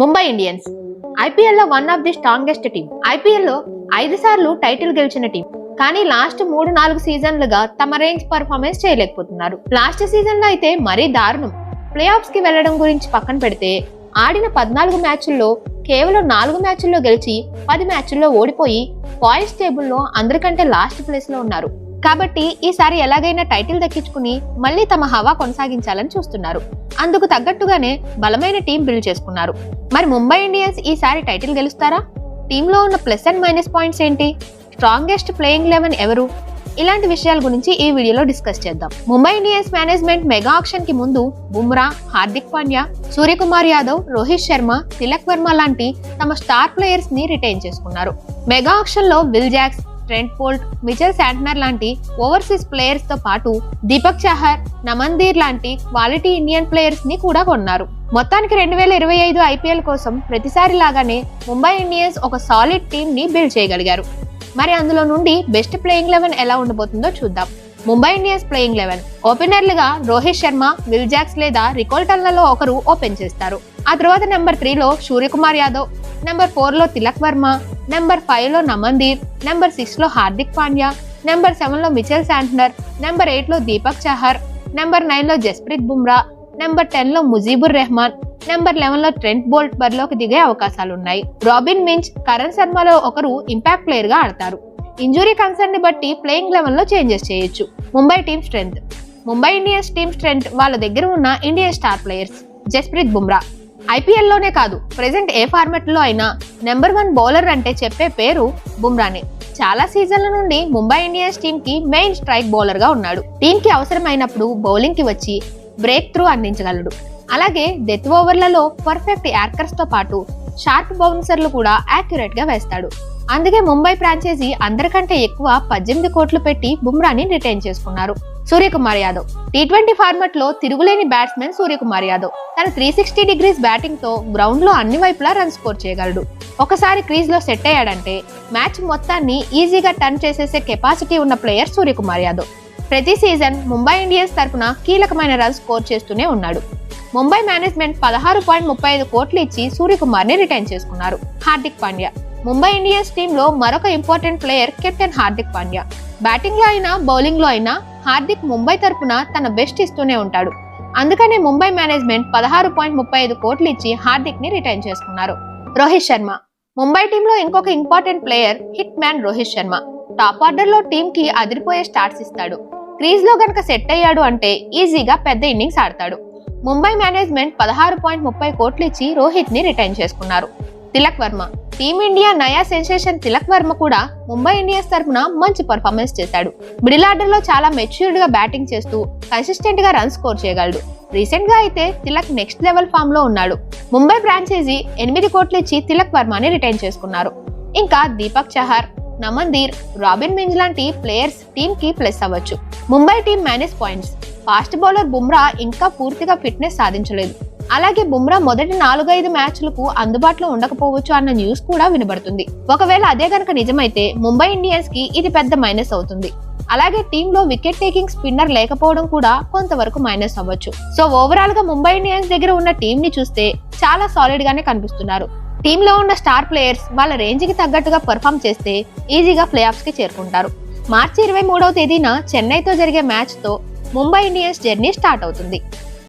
Mumbai Indians. ఐపీఎల్లో one of the strongest team ఐపీఎల్లో ఐదు సార్లు టైటిల్ గెలిచిన టీం కానీ లాస్ట్ మూడు నాలుగు సీజన్లుగా తమ రేంజ్ పర్ఫార్మెన్స్ చేయలేకపోతున్నారు. లాస్ట్ సీజన్లో అయితే మరీ దారుణం. ప్లే ఆఫ్స్కి వెళ్ళడం గురించి పక్కన పెడితే ఆడిన పద్నాలుగు మ్యాచ్ల్లో కేవలం నాలుగు మ్యాచ్ల్లో గెలిచి పది మ్యాచ్ల్లో ఓడిపోయి పాయింట్స్ టేబుల్లో అందరికంటే లాస్ట్ ప్లేస్లో ఉన్నారు. కాబట్టి ఈసారి ఎలాగైనా టైటిల్ దక్కించుకుని మళ్ళీ తమ హవా కొనసాగించాలని చూస్తున్నారు. అందుకు తగ్గట్టుగానే బలమైన టీం బిల్డ్ చేసుకున్నారు. మరి ముంబై ఇండియన్స్ ఈసారి టైటిల్ గెలుస్తారా? టీంలో ఉన్న ప్లస్ అండ్ మైనస్ పాయింట్స్ ఏంటి? స్ట్రాంగెస్ట్ ప్లేయింగ్ లెవెన్ ఎవరు? ఇలాంటి విషయాల గురించి ఈ వీడియోలో డిస్కస్ చేద్దాం. ముంబై ఇండియన్స్ మేనేజ్మెంట్ మెగా ఆక్షన్కి ముందు బుమ్రా హార్దిక్ పాండ్యా సూర్యకుమార్ యాదవ్ రోహిత్ శర్మ తిలక్ వర్మ లాంటి తమ స్టార్ ప్లేయర్స్ని రిటైన్ చేసుకున్నారు. Mega ఆక్షన్లో Will Jacks Trent Boult Mitchell Santner లాంటి ఓవర్సీస్ ప్లేయర్స్తో పాటు దీపక్ చహర్ నమందీర్ లాంటి క్వాలిటీ ఇండియన్ ప్లేయర్స్ని కూడా కొన్నారు. మొత్తానికి రెండు వేల ఇరవై ఐదు ఐపీఎల్ కోసం ప్రతిసారి లాగానే ముంబై ఇండియన్స్ ఒక సాలిడ్ టీమ్ని బిల్డ్ చేయగలిగారు. మరి అందులో నుండి బెస్ట్ ప్లేయింగ్ లెవెన్ ఎలా ఉండబోతుందో చూద్దాం. ముంబై ఇండియన్స్ ప్లేయింగ్ లెవెన్ ఓపెనర్లుగా రోహిత్ శర్మ విల్ జాక్స్ లేదా రికోల్టన్లలో ఒకరు ఓపెన్ చేస్తారు. ఆ తర్వాత నెంబర్ త్రీలో సూర్యకుమార్ యాదవ్ నెంబర్ ఫోర్లో తిలక్ వర్మ నెంబర్ ఫైవ్లో నమందీర్ నెంబర్ సిక్స్లో హార్దిక్ పాండ్యా నెంబర్ సెవెన్లో మిచెల్ శాంట్నర్ నెంబర్ ఎయిట్లో దీపక్ చహర్ నెంబర్ నైన్లో జస్ప్రీత్ బుమ్రా నెంబర్ టెన్లో ముజీబుర్ రెహమాన్ నెంబర్ లెవెన్లో ట్రెంట్ బోల్ట్ బరిలోకి దిగే అవకాశాలున్నాయి. రాబిన్ మించ్ కరణ్ శర్మలో ఒకరు ఇంపాక్ట్ ప్లేయర్గా ఆడతారు. ఇంజురీ కన్సర్న్ని బట్టి ప్లేయింగ్ లెవెన్లో చేంజెస్ చేయొచ్చు. Mumbai team strength Mumbai Indians team strength వాళ్ళ దగ్గర ఉన్న Indian star players Jasprit Bumrah. ఐపీఎల్లోనే కాదు ప్రెసెంట్ ఏ ఫార్మెట్లో అయినా నెంబర్ వన్ బౌలర్ అంటే చెప్పే పేరు బుమ్రానే. చాలా సీజన్ల నుండి ముంబై ఇండియన్స్ టీమ్కి మెయిన్ స్ట్రైక్ బౌలర్గా ఉన్నాడు. టీమ్కి అవసరమైనప్పుడు బౌలింగ్కి వచ్చి బ్రేక్ త్రూ అందించగలడు. అలాగే డెత్ ఓవర్లలో పర్ఫెక్ట్ యార్కర్స్తో పాటు షార్ప్ బౌన్సర్లు కూడా యాక్యురేట్గా వేస్తాడు. అందుకే ముంబై ఫ్రాంచైజీ అందరికంటే ఎక్కువ పద్దెనిమిది కోట్లు పెట్టి బుమ్రాని రిటైన్ చేసుకున్నారు. సూర్యకుమార్ యాదవ్. టీ ట్వంటీ ఫార్మాట్లో తిరుగులేని బ్యాట్స్మెన్ సూర్యకుమార్ యాదవ్. తన త్రీ సిక్స్టీ డిగ్రీస్ బ్యాటింగ్తో గ్రౌండ్లో అన్ని వైపులా రన్ స్కోర్ చేయగలడు. ఒకసారి క్రీజ్లో సెట్ అయ్యాడంటే మ్యాచ్ మొత్తాన్ని ఈజీగా టర్న్ చేసేసే కెపాసిటీ ఉన్న ప్లేయర్ సూర్యకుమార్ యాదవ్. ప్రతి సీజన్ ముంబై ఇండియన్స్ తరఫున కీలకమైన రన్ స్కోర్ చేస్తూనే ఉన్నాడు. ముంబై మేనేజ్మెంట్ పదహారు పాయింట్ ముప్పై ఐదు కోట్లు ఇచ్చి సూర్యకుమార్ని రిటైన్ చేసుకున్నారు. హార్దిక్ పాండ్యా. ముంబై ఇండియన్స్ టీంలో మరొక important player captain Hardik Pandya. బ్యాటింగ్లో అయినా బౌలింగ్లో అయినా హార్దిక్ ముంబై తరపున తన బెస్ట్ ఇస్తూనే ఉంటాడు. అందుకనే ముంబై మేనేజ్మెంట్ పదహారు పాయింట్ ముప్పై ఐదు కోట్లు ఇచ్చి హార్దిక్ని రిటైన్ చేసుకున్నారు. రోహిత్ శర్మ. ముంబై టీంలో ఇంకొక important player hit man Rohit Sharma. Top ఆర్డర్లో టీమ్కి అదిరిపోయే స్టార్ట్స్ ఇస్తాడు. క్రీజ్లో గనక సెట్ అయ్యాడు అంటే ఈజీగా పెద్ద ఇన్నింగ్స్ ఆడతాడు. ముంబై మేనేజ్మెంట్ పదహారు పాయింట్ ముప్పై కోట్లు ఇచ్చి రోహిత్ని రిటైన్ చేసుకున్నారు. తిలక్ వర్మ. టీమిండియా నయా సెన్సేషన్ తిలక్ వర్మ కూడా ముంబై ఇండియన్స్ తరఫున మంచి పర్ఫార్మెన్స్ చేశాడు. మిడిల్ ఆర్డర్లో చాలా మెచ్యూర్డ్గా బ్యాటింగ్ చేస్తూ కన్సిస్టెంట్గా రన్ స్కోర్ చేయగలడు. రీసెంట్గా అయితే తిలక్ నెక్స్ట్ లెవెల్ ఫామ్లో ఉన్నాడు. ముంబై ఫ్రాంచైజీ ఎనిమిది కోట్లు ఇచ్చి తిలక్ వర్మని రిటైన్ చేసుకున్నారు. ఇంకా దీపక్ చహర్ నమందీర్ రాబిన్ మింజ్ లాంటి ప్లేయర్స్ టీమ్కి ప్లస్ అవ్వచ్చు. Mumbai team minus points. Fast bowler Bumrah ఇంకా పూర్తిగా ఫిట్నెస్ సాధించలేదు. అలాగే బుమ్రా మొదటి నాలుగైదు మ్యాచ్లకు అందుబాటులో ఉండకపోవచ్చు అన్న న్యూస్ కూడా వినబడుతుంది. ఒకవేళ అదే గనక నిజమైతే ముంబై ఇండియన్స్కి ఇది పెద్ద మైనస్ అవుతుంది. అలాగే టీంలో వికెట్ టేకింగ్ స్పిన్నర్ లేకపోవడం కూడా కొంతవరకు మైనస్ అవ్వచ్చు. సో ఓవరాల్గా ముంబై ఇండియన్స్ దగ్గర ఉన్న టీం ని చూస్తే చాలా సాలిడ్ గానే కనిపిస్తున్నారు. టీంలో ఉన్న స్టార్ ప్లేయర్స్ వాళ్ళ రేంజ్కి తగ్గట్టుగా పర్ఫామ్ చేస్తే ఈజీగా ప్లే ఆఫ్స్కి చేరుకుంటారు. మార్చి ఇరవై మూడవ తేదీన చెన్నైతో జరిగే మ్యాచ్తో ముంబై ఇండియన్స్ జర్నీ స్టార్ట్ అవుతుంది.